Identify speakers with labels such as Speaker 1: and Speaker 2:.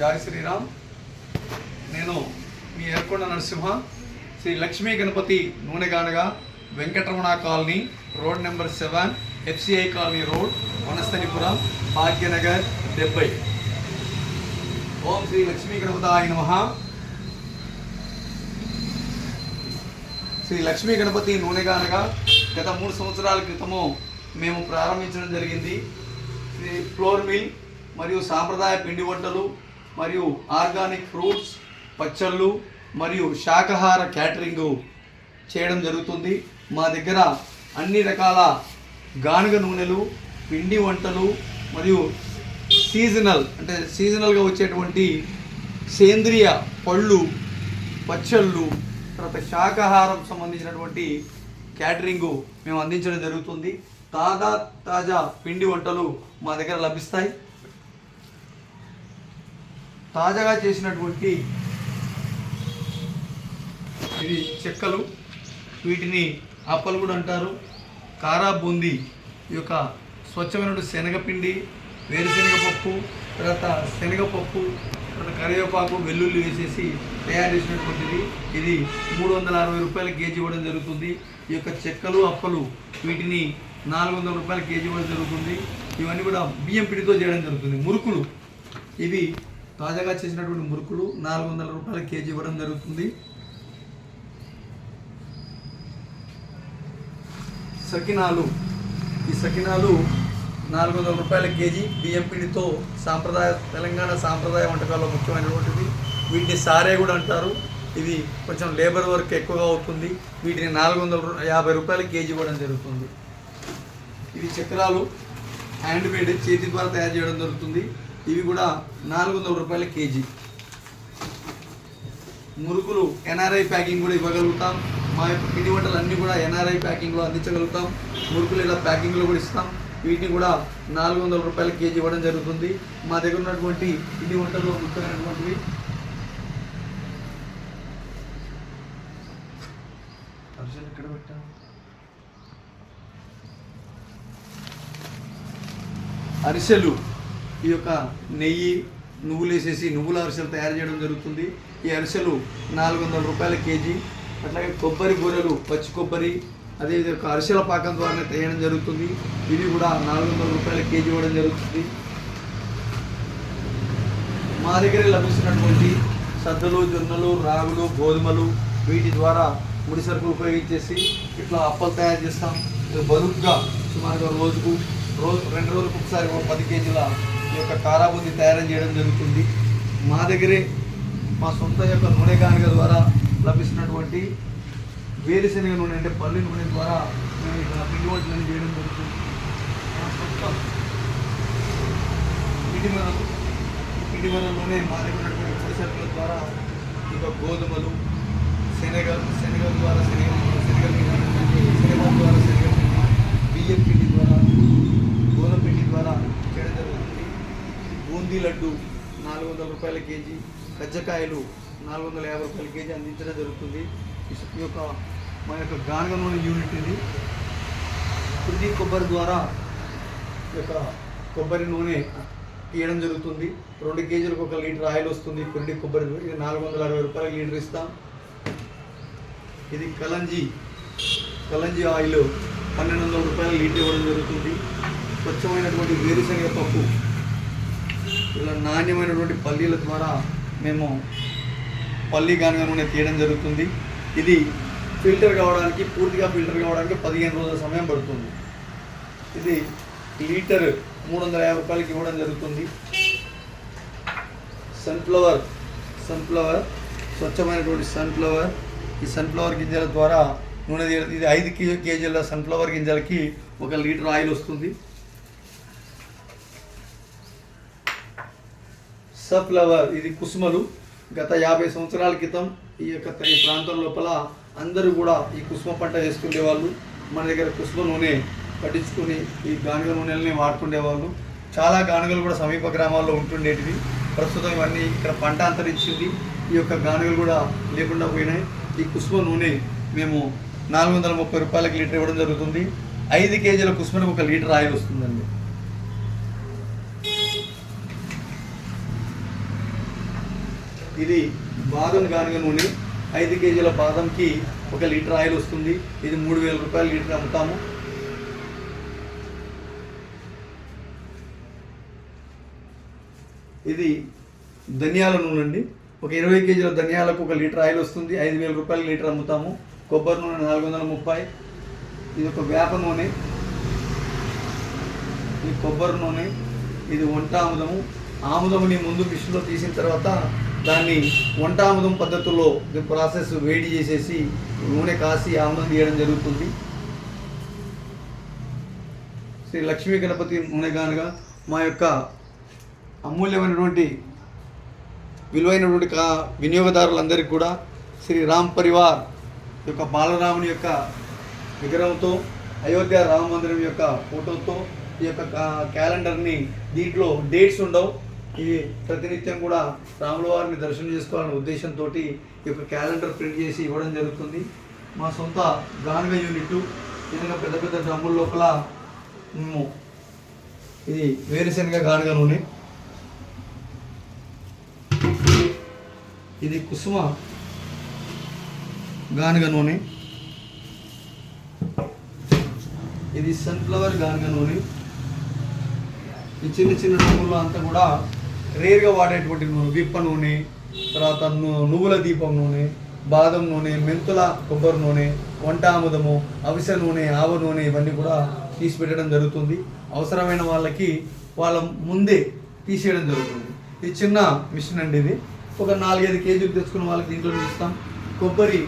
Speaker 1: Joy Sriram. నేను మీ ఏర్కొండ Narasimha Shri Lakshmi Ganapati నూనెగానగా Venkataramana colony road number seven FCI colony road Vanasthalipuram Bhagyanagar డెబ్బై. ఓం శ్రీ లక్ష్మీ గణపతాయ నమ. శ్రీ లక్ష్మీ గణపతి నూనెగానగా గత మూడు సంవత్సరాల క్రితము మేము ప్రారంభించడం జరిగింది. శ్రీ ఫ్లోర్ మిల్ మరియు సాంప్రదాయ పిండి వంటలు మరియు ఆర్గానిక్ ఫ్రూట్స్ పచ్చళ్ళు మరియు శాకాహార క్యాటరింగ్ చేయడం జరుగుతుంది. మా దగ్గర అన్ని రకాల గానుగ నూనెలు పిండి వంటలు మరియు సీజనల్ అంటే సీజనల్గా వచ్చేటువంటి సేంద్రియ పళ్ళు పచ్చళ్ళు తర్వాత శాకాహారం సంబంధించినటువంటి క్యాటరింగ్ మేము అందించడం జరుగుతుంది. తాజా తాజా పిండి వంటలు మా దగ్గర లభిస్తాయి. తాజాగా చేసినటువంటి ఇది చెక్కలు వీటిని అప్పలు కూడా అంటారు. కారా బూందీ ఈ యొక్క స్వచ్ఛమైన శనగపిండి వేరుశనగ పప్పు తర్వాత శనగపప్పు తర్వాత కరివేపాకు వెల్లుల్లి వేసేసి తయారు చేసినటువంటిది. ఇది మూడు వందల అరవై రూపాయల కేజీ ఇవ్వడం జరుగుతుంది. ఈ యొక్క చెక్కలు అప్పలు వీటిని నాలుగు వందల రూపాయల కేజీ ఇవ్వడం జరుగుతుంది. ఇవన్నీ కూడా బియ్యం పిడితో చేయడం జరుగుతుంది. మురుకులు ఇవి తాజాగా చేసినటువంటి మురుకులు నాలుగు వందల రూపాయల కేజీ ఇవ్వడం జరుగుతుంది. సకినాలు. ఈ సకినాలు నాలుగు వందల రూపాయల కేజీ బియ్యంపిడితో సాంప్రదాయ తెలంగాణ సాంప్రదాయ వంటకాల్లో ముఖ్యమైనటువంటిది. వీటిని సారే కూడా అంటారు. ఇది కొంచెం లేబర్ వర్క్ ఎక్కువగా అవుతుంది. వీటిని నాలుగు వందల యాభై రూపాయల కేజీ ఇవ్వడం జరుగుతుంది. ఇవి చక్రాలు హ్యాండ్ మేడ్ చేతి ద్వారా తయారు చేయడం జరుగుతుంది. ఇవి కూడా నాలుగు వందల రూపాయల కేజీ. మురుకులు ఎన్ఆర్ఐ ప్యాకింగ్ కూడా ఇవ్వగలుగుతాం. మా యొక్క పిండి వంటలు అన్నీ కూడా ఎన్ఆర్ఐ ప్యాకింగ్లో అందించగలుగుతాం. మురుకులు ఇలా ప్యాకింగ్లో కూడా ఇస్తాం. వీటిని కూడా నాలుగు వందల రూపాయల కేజీ ఇవ్వడం జరుగుతుంది. మా దగ్గర ఉన్నటువంటి పిండి వంటలు ముఖ్యమైనటువంటివి. అరిసెలు ఎక్కడ పెట్టాం. అరిసెలు. ఈ యొక్క నెయ్యి నువ్వులు వేసేసి నువ్వుల అరిసెలు తయారు చేయడం జరుగుతుంది. ఈ అరిసెలు నాలుగు వందల రూపాయల కేజీ అట్లాగే కొబ్బరి గొర్రెలు పచ్చి కొబ్బరి అదేవిధంగా అరిసెల పాకం ద్వారా తేయడం జరుగుతుంది. ఇవి కూడా నాలుగు వందల రూపాయల కేజీ ఇవ్వడం జరుగుతుంది. మా దగ్గర లభిస్తున్నటువంటి సద్దలు జొన్నలు రాగులు గోధుమలు వీటి ద్వారా ముడి సరుకులు ఉపయోగించేసి ఇట్లా అప్పలు తయారు చేస్తాం. బరువుగా సుమారుగా రోజుకు రోజు రెండు రోజులకు ఒకసారి ఒక పది కేజీల ఈ యొక్క కారాబూంది తయారు చేయడం జరుగుతుంది. మా దగ్గరే మా సొంత యొక్క నూనె కానుక ద్వారా లభిస్తున్నటువంటి వేరుశనగ నూనె అంటే పల్లి నూనె ద్వారా మేము ఇక్కడ పిండి వంటలను చేయడం జరుగుతుంది. మా సొంత పిండి మనలు పిండి మనలోనే మా దగ్గర ఉన్నటువంటి పొడి సరుకుల ద్వారా ఇక గోధుమలు శనగ శనగ ద్వారా శనగ శనగ శనగ ద్వారా శనగ బియ్యం పిండి ద్వారా గోధుమ పిండి ద్వారా చేయడం జరుగుతుంది బూందీ లడ్డు నాలుగు వందల రూపాయల కేజీ కజ్జకాయలు నాలుగు వందల యాభై రూపాయల కేజీ అందించడం జరుగుతుంది. ఈ యొక్క మా యొక్క గానగ నూనె యూనిట్ ఇది కుర్దీ కొబ్బరి ద్వారా ఈ యొక్క కొబ్బరి నూనె తీయడం జరుగుతుంది. రెండు కేజీలకు ఒక లీటర్ ఆయిల్ వస్తుంది కుర్డి కొబ్బరి ఇది నాలుగు వందల అరవై రూపాయల లీటర్ ఇస్తాం. ఇది కలంజీ కలంజీ ఆయిల్ పన్నెండు వందల రూపాయల లీటర్ ఇవ్వడం జరుగుతుంది. స్వచ్ఛమైనటువంటి వేరుశనగ పప్పు ఇలా నాణ్యమైనటువంటి పల్లీల ద్వారా మేము పల్లీ గానుగ నూనె తీయడం జరుగుతుంది. ఇది ఫిల్టర్ కావడానికి పూర్తిగా ఫిల్టర్ కావడానికి పదిహేను రోజుల సమయం పడుతుంది. ఇది లీటర్ మూడు వందల యాభై రూపాయలకి ఇవ్వడం జరుగుతుంది. సన్ఫ్లవర్ సన్ఫ్లవర్ స్వచ్ఛమైనటువంటి సన్ఫ్లవర్ ఈ సన్ఫ్లవర్ గింజల ద్వారా నూనె తీయడం ఇది ఐదు కేజీల సన్ఫ్లవర్ గింజలకి ఒక లీటర్ ఆయిల్ వస్తుంది. సఫ్లవర్ ఇది కుసుమలు. గత యాభై సంవత్సరాల క్రితం ఈ యొక్క ఈ ప్రాంతం లోపల అందరూ కూడా ఈ కుసుమ పంట వేసుకునేవాళ్ళు. మన దగ్గర కుసుమ నూనె పట్టించుకొని ఈ గానుగ నూనెలని వాడుకునేవాళ్ళు చాలా గానుగలు కూడా సమీప గ్రామాల్లో ఉంటుండేటివి. ప్రస్తుతం ఇవన్నీ ఇక్కడ పంట అంతరించింది. ఈ యొక్క గానుగలు కూడా లేకుండా పోయినాయి. ఈ కుసుమ నూనె మేము నాలుగు వందల ముప్పై రూపాయలకి లీటర్ ఇవ్వడం జరుగుతుంది. ఐదు కేజీల కుసుమకు ఒక లీటర్ ఆయిల్ వస్తుందండి. ఇది బాదం గానుగ నూనె. ఐదు కేజీల బాదంకి ఒక లీటర్ ఆయిల్ వస్తుంది. ఇది మూడు వేల రూపాయలు లీటర్ అమ్ముతాము. ఇది ధనియాల నూనె అండి. ఒక ఇరవై కేజీల ధనియాలకు ఒక లీటర్ ఆయిల్ వస్తుంది. ఐదు వేల రూపాయలు లీటర్ అమ్ముతాము. కొబ్బరి నూనె నాలుగు వందల ముప్పై. ఇది ఒక వేప నూనె. ఇది కొబ్బరి నూనె ఇది వంట ఆముదము. ఆముదముని ముందు మిషన్లో తీసిన తర్వాత దాన్ని వంట ఆముదం పద్ధతుల్లో ప్రాసెస్ వేడి చేసేసి నూనె కాసి ఆముదం తీయడం జరుగుతుంది. శ్రీ లక్ష్మీ గణపతి నూనె గానుగా మా యొక్క అమూల్యమైనటువంటి విలువైనటువంటి కా వినియోగదారులందరికీ కూడా శ్రీ రామ్ పరివార్ యొక్క బాలరాముని యొక్క విగ్రహంతో అయోధ్య రామ మందిరం యొక్క ఫోటోతో ఈ యొక్క క్యాలెండర్ని దీంట్లో డేట్స్ ఉండవు. ఈ ప్రతినిత్యం కూడా రాముల వారిని దర్శనం చేసుకోవాలనే ఉద్దేశంతో ఈ యొక్క క్యాలెండర్ ప్రింట్ చేసి ఇవ్వడం జరుగుతుంది. మా సొంత గాన్వే యూనిట్ విధంగా పెద్ద పెద్ద డ్రమ్ముల లోపల మేము ఇది వేరుశనగ గానుగ నూనె ఇది కుసుమ గానుగ నూనె ఇది సన్ఫ్లవర్ గానుగ నూనె ఈ చిన్న చిన్న డ్రమ్ముల్లో అంతా కూడా రేర్గా వాడేటువంటి నూనె విప్ప నూనె తర్వాత నువ్వుల దీపం నూనె బాదం నూనె మెంతుల కొబ్బరి నూనె వంట ఆముదము అవిసె నూనె ఆవ నూనె ఇవన్నీ కూడా తీసి పెట్టడం జరుగుతుంది. అవసరమైన వాళ్ళకి వాళ్ళ ముందే తీసేయడం జరుగుతుంది. ఇది చిన్న మిషన్ అండి ఇది. ఒక నాలుగైదు కేజీలు తెచ్చుకున్న వాళ్ళకి దీంట్లో ఇస్తాం. కొబ్బరి